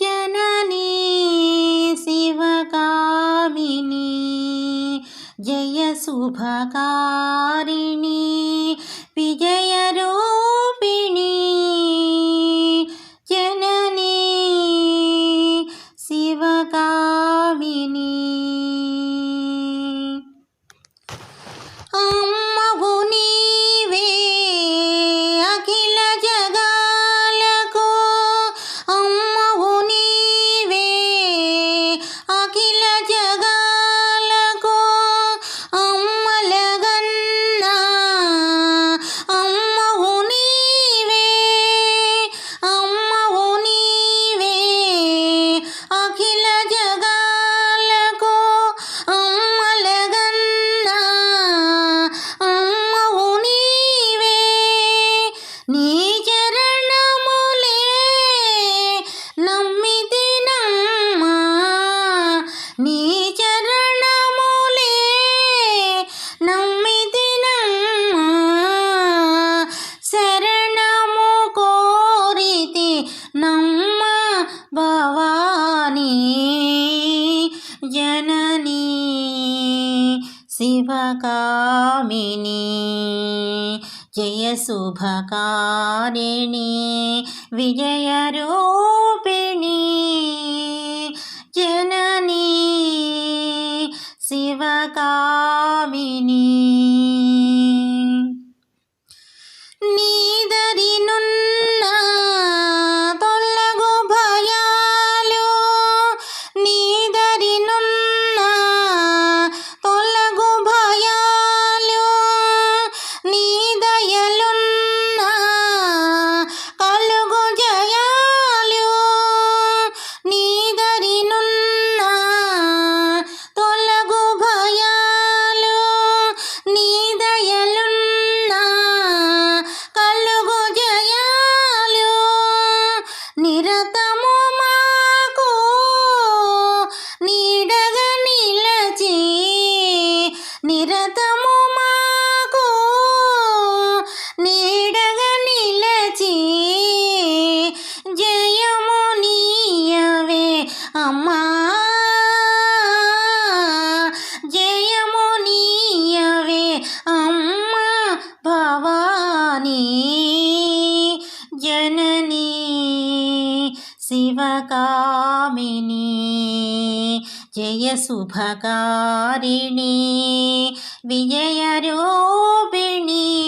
జననీ శివకామిని జయ శుభకారిణి విజయ నీ చరణములే నమ్మితినమ్మా శరణము కోరితి నమ్మ భవానీ. జననీ శివకామిని జయ శుభకారిణి విజయ శివకామిని జయము నీయవే అమ్మా. జయము నీయవే అమ్మా భవానీ. జననీ శివకామిని. జయ శుభకారిణి విజయరూపిణీ